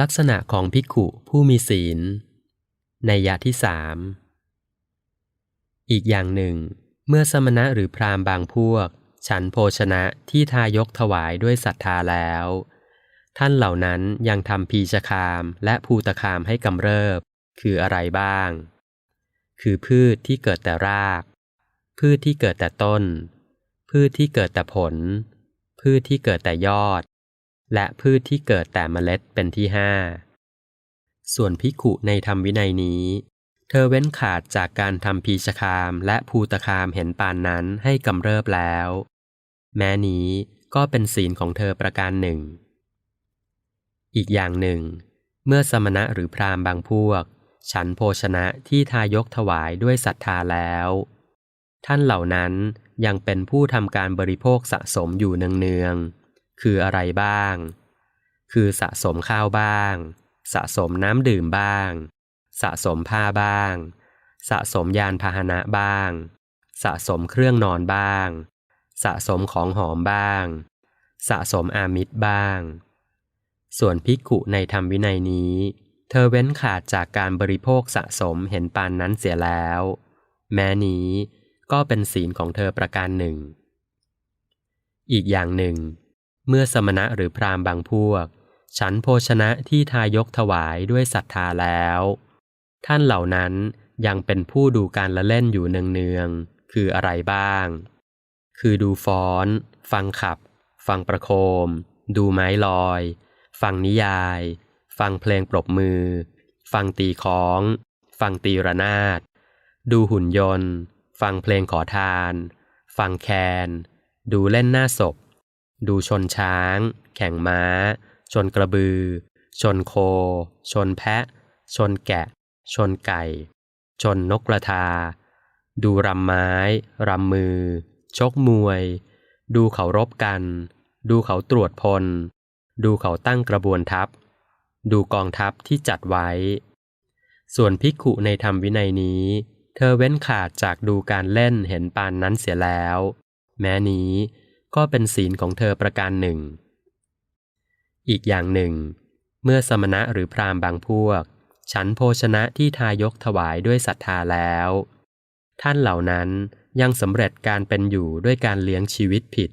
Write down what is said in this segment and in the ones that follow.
ลักษณะของภิกขุผู้มีศีล ในยะที่สามอีกอย่างหนึ่ง เมื่อสมณะหรือพราหมณ์บางพวก ฉันโภชนะที่ทายกถวายด้วยศรัทธาแล้ว ท่านเหล่านั้นยังทำพีชคามและภูตคามให้กำเริบ คืออะไรบ้าง คือพืชที่เกิดแต่ราก พืชที่เกิดแต่ต้น พืชที่เกิดแต่ผล พืชที่เกิดแต่ยอด และพืชที่เกิดแต่เมล็ดเป็นที่ห้าส่วนภิขุในธรรมวินัยนี้ เธอเว้นขาดจากการทำพีชคามและภูตคามเห็นปานนั้นให้กำเริบแล้ว แม้นี้ก็เป็นศีลของเธอประการหนึ่ง อีกอย่างหนึ่ง เมื่อสมณะหรือพราหมณ์บางพวก ฉันโภชนะที่ทายกถวายด้วยศรัทธาแล้ว ท่านเหล่านั้นยังเป็นผู้ทำการบริโภคสะสมอยู่เนืองๆ คืออะไรบ้าง คือสะสมข้าวบ้าง สะสมน้ำดื่มบ้าง สะสมผ้าบ้าง สะสมยานพาหนะบ้าง สะสมเครื่องนอนบ้าง สะสมของหอมบ้าง สะสมอามิตรบ้าง ส่วนภิกุในธรรมวินัยนี้ เธอเว้นขาดจากการบริโภคสะสมเห็นปานนั้นเสียแล้ว แม้นี้ก็เป็นศีลของเธอประการหนึ่ง อีกอย่างหนึ่ง เมื่อสมณะหรือพราหมณ์บางพวก ฉันโภชนะที่ทายกถวายด้วยศรัทธาแล้ว ท่านเหล่านั้นยังเป็นผู้ดูการละเล่นอยู่เนืองๆคืออะไรบ้าง คือดูฟ้อน ฟังขับ ฟังประโคม ดูไม้ลอย ฟังนิยาย ฟังเพลงปรบมือ ฟังตีค้อง ฟังตีระนาด ดูหุ่นยนต์ ฟังเพลงขอทาน ฟังแคน ดูเล่นหน้าศพ ดูชนช้าง แข่งม้า ชนกระบือ ชนโค ชนแพะ ชนแกะ ชนไก่ ชนนกกระทา ดูรำไม้ รำมือ ชกมวย ดูเขารบกัน ดูเขาตรวจพล ดูเขาตั้งกระบวนทัพ ดูกองทัพที่จัดไว้ ส่วนภิกุในธรรมวินัยนี้ เธอเว้นขาดจากดูการเล่นเห็นปานนั้นเสียแล้ว แม้นี้ ก็เป็นศีลของเธอประการหนึ่ง อีกอย่างหนึ่ง เมื่อสมณะหรือพราหมณ์บางพวก ฉันโภชนะที่ทายกถวายด้วยศรัทธาแล้ว ท่านเหล่านั้นยังสำเร็จการเป็นอยู่ด้วยการเลี้ยงชีวิตผิด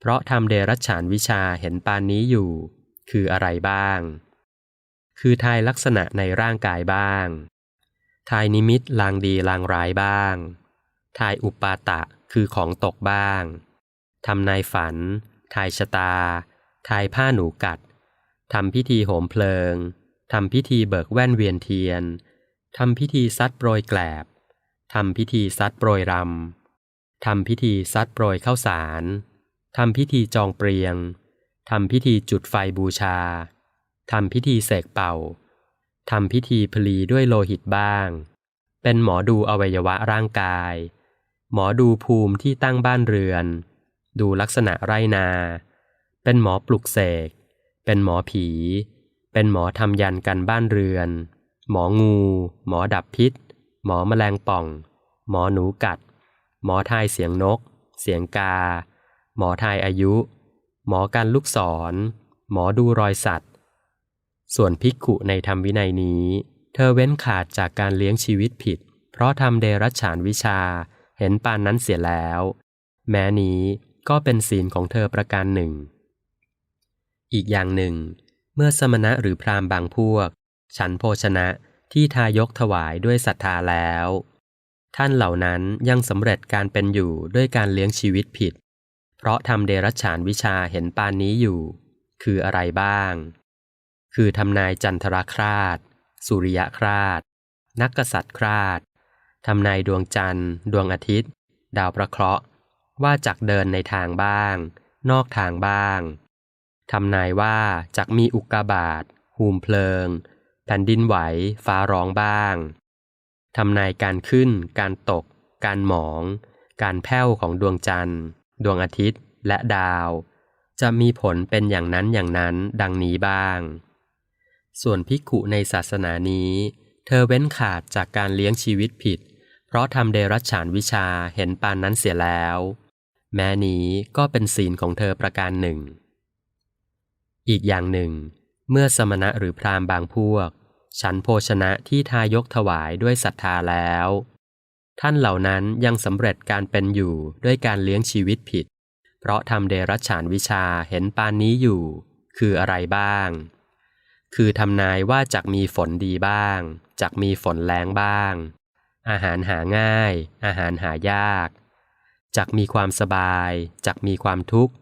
เพราะทำเดรัจฉานวิชาเห็นปานนี้อยู่ คืออะไรบ้าง คือทายลักษณะในร่างกายบ้าง ทายนิมิตลางดีลางร้ายบ้าง ทายอุปาตะคือของตกบ้าง ทำนายฝัน ทายชะตา ทายผ้าหนูกัด ทำพิธีโหมเพลิง ทำพิธีเบิกแว่นเวียนเทียน ทำพิธีซัดโปรยแกลบ ทำพิธีซัดโปรยรำ ทำพิธีซัดโปรยข้าวสาร ทำพิธีจองเปรียง ทำพิธีจุดไฟบูชา ทำพิธีเสกเป่า ทำพิธีพลีด้วยโลหิตบ้าง เป็นหมอดูอวัยวะร่างกาย หมอดูภูมิที่ตั้งบ้านเรือน ดูลักษณะไรนา เป็นหมอปลุกเสก เป็นหมอผี เป็นหมอทำยันกันบ้านเรือน หมองู หมอดับพิษ หมอแมลงป่อง หมอหนูกัด หมอทายเสียงนก เสียงกา หมอทายอายุ หมอการลูกศร หมอดูรอยสัตว์ ส่วนภิกขุในธรรมวินัยนี้ เธอเว้นขาดจากการเลี้ยงชีวิตผิด เพราะทำเดรัจฉานวิชาเห็นปานนั้นเสียแล้ว แม้นี้ ก็เป็นศีลของเธอประการหนึ่ง อีกอย่างหนึ่ง เมื่อสมณะหรือพราหมณ์บางพวก ฉันโภชนะที่ทายกถวายด้วยศรัทธาแล้ว ท่านเหล่านั้นยังสำเร็จการเป็นอยู่ด้วยการเลี้ยงชีวิตผิด เพราะทำเดรัจฉานวิชาเห็นปานนี้อยู่ คืออะไรบ้าง คือทำนายจันทรคราชสุริยคราชนักกษัตริย์คราชทำนายดวงจันทร์ ดวงอาทิตย์ ดาวประเคราะห์ ว่าจักเดินในทางบ้าง นอกทางบ้างทำนายว่าจักมีอุกกาบาตหูมเพลิง แผ่นดินไหว ฟ้าร้องบ้างทำนายการขึ้น การตก การหมอง การแผ่วของดวงจันทร์ ดวงอาทิตย์และดาว จะมีผลเป็นอย่างนั้นอย่างนั้นดังนี้บ้าง ส่วนภิกุในศาสนานี้ เธอเว้นขาดจากการเลี้ยงชีวิตผิด เพราะทำเดรัจฉานวิชาเห็นปานนั้นเสียแล้ว แม้นี้ก็เป็นศีลของเธอประการหนึ่ง อีกอย่างหนึ่ง เมื่อสมณะหรือพราหมณ์บางพวก ฉันโภชนะที่ทายกถวายด้วยศรัทธาแล้ว ท่านเหล่านั้นยังสำเร็จการเป็นอยู่ด้วยการเลี้ยงชีวิตผิด เพราะทำเดรัจฉานวิชาเห็นปานนี้อยู่ คืออะไรบ้าง คือทำนายว่าจักมีฝนดีบ้าง จักมีฝนแรงบ้าง อาหารหาง่าย อาหารหายาก จักมีความสบายจักมีความทุกข์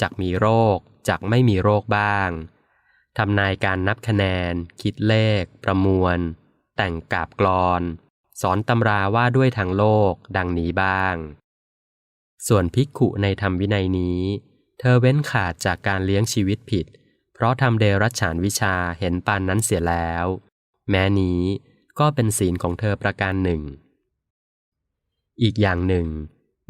จักมีโรคจักไม่มีโรคบ้างทำนายการนับคะแนน คิดเลข ประมวล แต่งกาบกลอน สอนตำราว่าด้วยทางโลกดังนี้บ้าง ส่วนภิกขุในธรรมวินัยนี้ เธอเว้นขาดจากการเลี้ยงชีวิตผิด เพราะทำเดรัจฉานวิชาเห็นปานนั้นเสียแล้ว แม้นี้ก็เป็นศีลของเธอประการหนึ่ง อีกอย่างหนึ่ง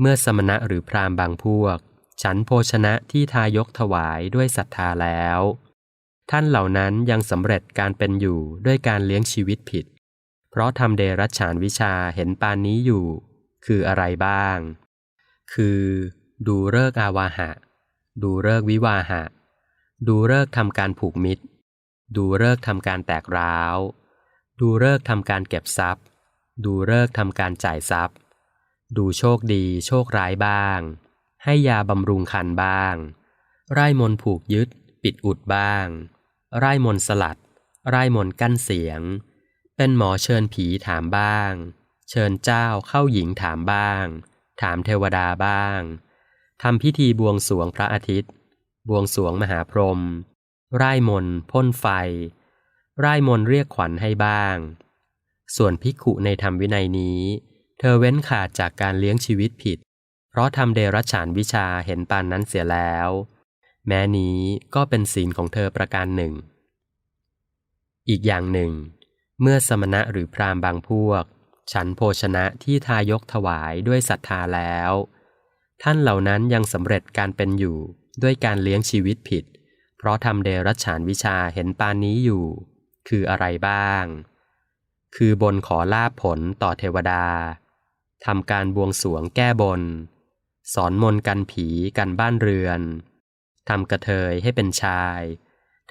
เมื่อสมณะหรือพราหมณ์บางพวก ฉันโภชนะที่ทายกถวายด้วยศรัทธาแล้ว ท่านเหล่านั้นยังสำเร็จการเป็นอยู่ด้วยการเลี้ยงชีวิตผิด เพราะทำเดรัจฉานวิชาเห็นปานนี้อยู่ คืออะไรบ้าง คือ ดูเลิกอาวาหะ ดูเลิกวิวาหะ ดูเลิกทำการผูกมิตร ดูเลิกทำการแตกร้าว ดูเลิกทำการเก็บทรัพย์ ดูเลิกทำการจ่ายทรัพย์ ดูโชคดีโชคร้ายบ้าง ให้ยาบำรุงคันบ้าง ไร่มนผูกยึด ปิดอุดบ้าง ไร่มนสลัด ไร่มนกั้นเสียง เป็นหมอเชิญผีถามบ้าง เชิญเจ้าเข้าหญิงถามบ้าง ถามเทวดาบ้างทำพิธีบวงสวงพระอาทิตย์ บวงสวงมหาพรหมไร่มนพ่นไฟ ไร่มนเรียกขวัญให้บ้าง ส่วนภิกุในธรรมวินัยนี้ เธอเว้นขาดจากการเลี้ยงชีวิตผิด เพราะทำเดรัจฉานวิชาเห็นปานนั้นเสียแล้ว แม้นี้ก็เป็นศีลของเธอประการหนึ่ง อีกอย่างหนึ่ง เมื่อสมณะหรือพราหมณ์บางพวก ฉันโภชนะที่ทายกถวายด้วยศรัทธาแล้ว ท่านเหล่านั้นยังสำเร็จการเป็นอยู่ด้วยการเลี้ยงชีวิตผิด เพราะทำเดรัจฉานวิชาเห็นปานนี้อยู่ คืออะไรบ้าง คือบนขอลาบผลต่อเทวดา ทำการบวงสวงแก้บน สอนมนกันผีกันบ้านเรือน ทำกระเทยให้เป็นชาย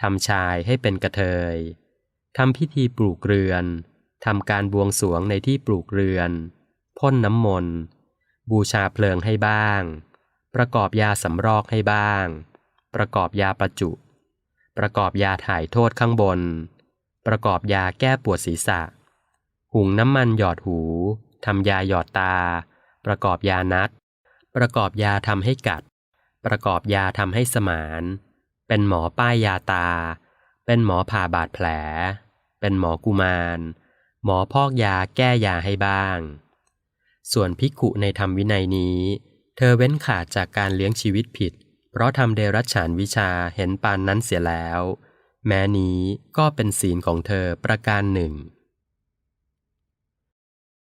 ทำชายให้เป็นกระเทย ทำพิธีปลูกเรือน ทำการบวงสวงในที่ปลูกเรือน พ่นน้ำมนต์บูชาเพลิงให้บ้าง ประกอบยาสำรอกให้บ้าง ประกอบยาประจุ ประกอบยาถ่ายโทษข้างบน ประกอบยาแก้ปวดศีรษะ หุงน้ำมันหยอดหู ทำยาหยอดตา ประกอบยานัด ประกอบยาทำให้กัด ประกอบยาทำให้สมาน เป็นหมอป้ายยาตา เป็นหมอผ่าบาดแผล เป็นหมอกุมาร หมอพอกยาแก้ยาให้บ้าง ส่วนภิกุในธรรมวินัยนี้ เธอเว้นขาดจากการเลี้ยงชีวิตผิด เพราะทำเดรัจฉานวิชาเห็นปานนั้นเสียแล้ว แม้นี้ก็เป็นศีลของเธอประการหนึ่ง